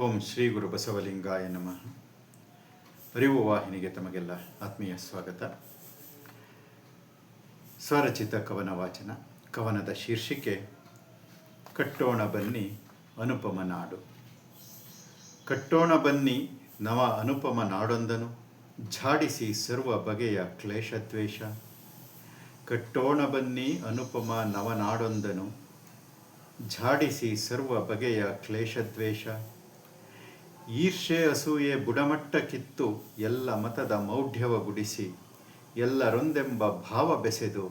ಓಂ ಶ್ರೀ ಗುರು ಬಸವಲಿಂಗಾಯ ನಮಃ. ಅರಿವು ವಾಹಿನಿಗೆ ತಮಗೆಲ್ಲ ಆತ್ಮೀಯ ಸ್ವಾಗತ. ಸ್ವರಚಿತ ಕವನ ವಾಚನ ಕವನದ ಶೀರ್ಷಿಕೆ, ಕಟ್ಟೋಣ ಬನ್ನಿ ಅನುಪಮ ನಾಡು. ಕಟ್ಟೋಣ ಬನ್ನಿ ನವ ಅನುಪಮ ನಾಡೊಂದನು, ಝಾಡಿಸಿ ಸರ್ವ ಬಗೆಯ ಕ್ಲೇಶದ್ವೇಷ. ಕಟ್ಟೋಣ ಬನ್ನಿ ಅನುಪಮ ನವನಾಡೊಂದನು ಝಾಡಿಸಿ ಸರ್ವ ಬಗೆಯ ಕ್ಲೇಶದ್ವೇಷ. ಈರ್ಷೆ ಅಸೂಯೆ ಬುಡಮಟ್ಟ ಕಿತ್ತು ಎಲ್ಲ ಮತದ ಮೌಢ್ಯವ ಗುಡಿಸಿ, ಎಲ್ಲರೊಂದೆಂಬ ಭಾವ ಬೆಸೆದು,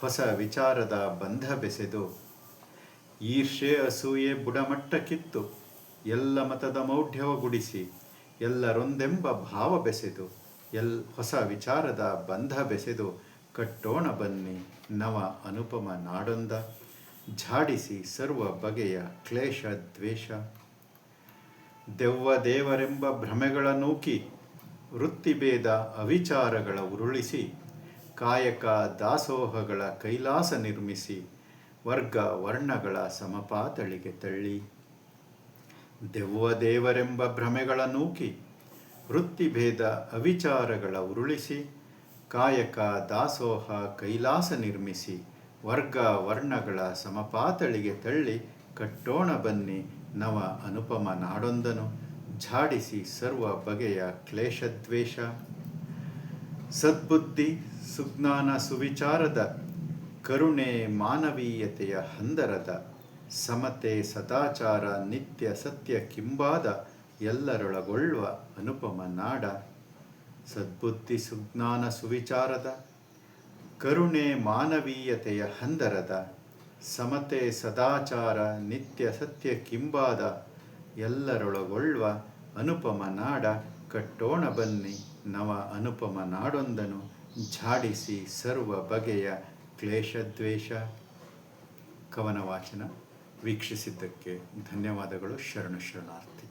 ಹೊಸ ವಿಚಾರದ ಬಂಧ ಬೆಸೆದು. ಈರ್ಷೆ ಅಸೂಯೆ ಬುಡಮಟ್ಟ ಕಿತ್ತು ಎಲ್ಲ ಮತದ ಮೌಢ್ಯವ ಗುಡಿಸಿ, ಎಲ್ಲರೊಂದೆಂಬ ಭಾವ ಬೆಸೆದು, ಎಲ್ ಹೊಸ ವಿಚಾರದ ಬಂಧ ಬೆಸೆದು, ಕಟ್ಟೋಣ ಬನ್ನಿ ನವ ಅನುಪಮ ನಾಡೊಂದ, ಝಾಡಿಸಿ ಸರ್ವ ಬಗೆಯ ಕ್ಲೇಶ ದ್ವೇಷ. ದೆವ್ವ ದೇವರೆಂಬ ಭ್ರಮೆಗಳ ನೂಕಿ, ವೃತ್ತಿಭೇದ ಅವಿಚಾರಗಳ ಉರುಳಿಸಿ, ಕಾಯಕ ದಾಸೋಹಗಳ ಕೈಲಾಸ ನಿರ್ಮಿಸಿ, ವರ್ಗ ವರ್ಣಗಳ ಸಮಪಾತಳಿಗೆ ತಳ್ಳಿ. ದೆವ್ವ ದೇವರೆಂಬ ಭ್ರಮೆಗಳ ನೂಕಿ, ವೃತ್ತಿಭೇದ ಅವಿಚಾರಗಳ ಉರುಳಿಸಿ, ಕಾಯಕ ದಾಸೋಹ ಕೈಲಾಸ ನಿರ್ಮಿಸಿ, ವರ್ಗ ವರ್ಣಗಳ ಸಮಪಾತಳಿಗೆ ತಳ್ಳಿ, ಕಟ್ಟೋಣ ಬನ್ನಿ ನವ ಅನುಪಮ ನಾಡೊಂದನು ಝಾಡಿಸಿ ಸರ್ವ ಬಗೆಯ ಕ್ಲೇಶದ್ವೇಷ. ಸದ್ಬುದ್ಧಿ, ಸುಜ್ಞಾನ, ಸುವಿಚಾರದ, ಕರುಣೆ, ಮಾನವೀಯತೆಯ ಹಂದರದ, ಸಮತೆ, ಸದಾಚಾರ, ನಿತ್ಯ, ಸತ್ಯ ಕಿಂಬಾದ ಎಲ್ಲರೊಳಗೊಳ್ಳುವ ಅನುಪಮ ನಾಡ. ಸದ್ಬುದ್ಧಿ, ಸುಜ್ಞಾನ, ಸುವಿಚಾರದ, ಕರುಣೆ, ಮಾನವೀಯತೆಯ ಹಂದರದ ಸಮತೆ ಸದಾಚಾರ, ನಿತ್ಯ ಸತ್ಯ ಕಿಂಬಾದ ಎಲ್ಲರೊಳಗೊಳ್ಳುವ ಅನುಪಮ ನಾಡ, ಕಟ್ಟೋಣ ಬನ್ನಿ ನವ ಅನುಪಮ ನಾಡೊಂದನು, ಝಾಡಿಸಿ ಸರ್ವ ಬಗೆಯ ಕ್ಲೇಶದ್ವೇಷ. ಕವನ ವಾಚನ ವೀಕ್ಷಿಸಿದ್ದಕ್ಕೆ ಧನ್ಯವಾದಗಳು, ಶರಣು ಶರಣಾರ್ಥಿ.